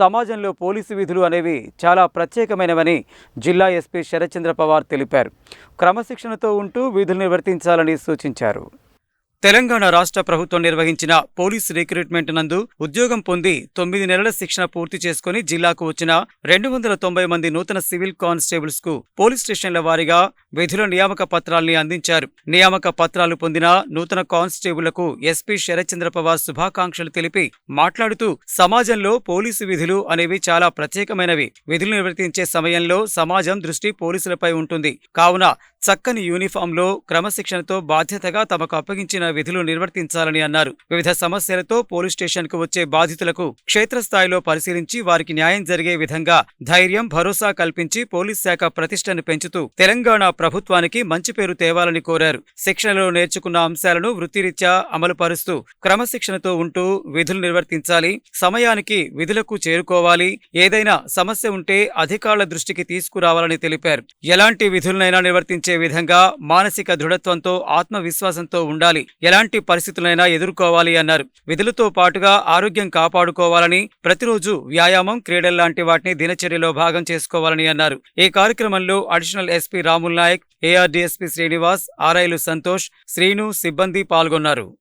సమాజంలో పోలీసు విధులు అనేవి చాలా ప్రత్యేకమైనవని జిల్లా ఎస్పీ శరత్చంద్ర పవార్ తెలిపారు. క్రమశిక్షణతో ఉంటూ విధులు నిర్వర్తించాలని సూచించారు. తెలంగాణ రాష్ట్ర ప్రభుత్వం నిర్వహించిన పోలీస్ రిక్రూట్మెంట్ నందు ఉద్యోగం పొంది తొమ్మిది నెలల శిక్షణ పూర్తి చేసుకుని జిల్లాకు వచ్చిన రెండు వందల తొంభై మంది నూతన సివిల్ కానిస్టేబుల్స్కు పోలీస్ స్టేషన్ల వారీగా విధుల నియామక పత్రాల్ని అందించారు. నియామక పత్రాలు పొందిన నూతన కానిస్టేబుళ్ళకు ఎస్పీ శరత్చంద్ర పవార్ శుభాకాంక్షలు తెలిపి మాట్లాడుతూ సమాజంలో పోలీసు విధులు అనేవి చాలా ప్రత్యేకమైనవి. విధులు నిర్వర్తించే సమయంలో సమాజం దృష్టి పోలీసులపై ఉంటుంది. కావున చక్కని యూనిఫామ్లో క్రమశిక్షణతో బాధ్యతగా తమకు అప్పగించిన విధులు నిర్వర్తించాలని అన్నారు. వివిధ సమస్యలతో పోలీస్ స్టేషన్కు వచ్చే బాధితులకు క్షేత్రస్థాయిలో పరిశీలించి వారికి న్యాయం జరిగే విధంగా ధైర్యం భరోసా కల్పించి పోలీస్ శాఖ ప్రతిష్టను పెంచుతూ తెలంగాణ ప్రభుత్వానికి మంచి పేరు తేవాలని కోరారు. శిక్షణలో నేర్చుకున్న అంశాలను వృత్తిరీత్యా అమలు పరుస్తూ క్రమశిక్షణతో ఉంటూ విధులు నిర్వర్తించాలి సమయానికి విధులకు చేరుకోవాలి ఏదైనా సమస్య ఉంటే అధికారుల దృష్టికి తీసుకురావాలని తెలిపారు. ఎలాంటి విధులనైనా నిర్వర్తించే విధంగా మానసిక దృఢత్వంతో ఆత్మవిశ్వాసంతో ఉండాలి. ఎలాంటి పరిస్థితులైనా ఎదుర్కోవాలి అన్నారు. విధులతో పాటుగా ఆరోగ్యం కాపాడుకోవాలని ప్రతిరోజు వ్యాయామం క్రీడల్లాంటి వాటిని దినచర్యలో భాగం చేసుకోవాలని అన్నారు. ఈ కార్యక్రమంలో additional SP Ramul Nayak AR DSP Srinivas ఆర్ఐలు Santosh Srinu సిబ్బంది పాల్గొన్నారు.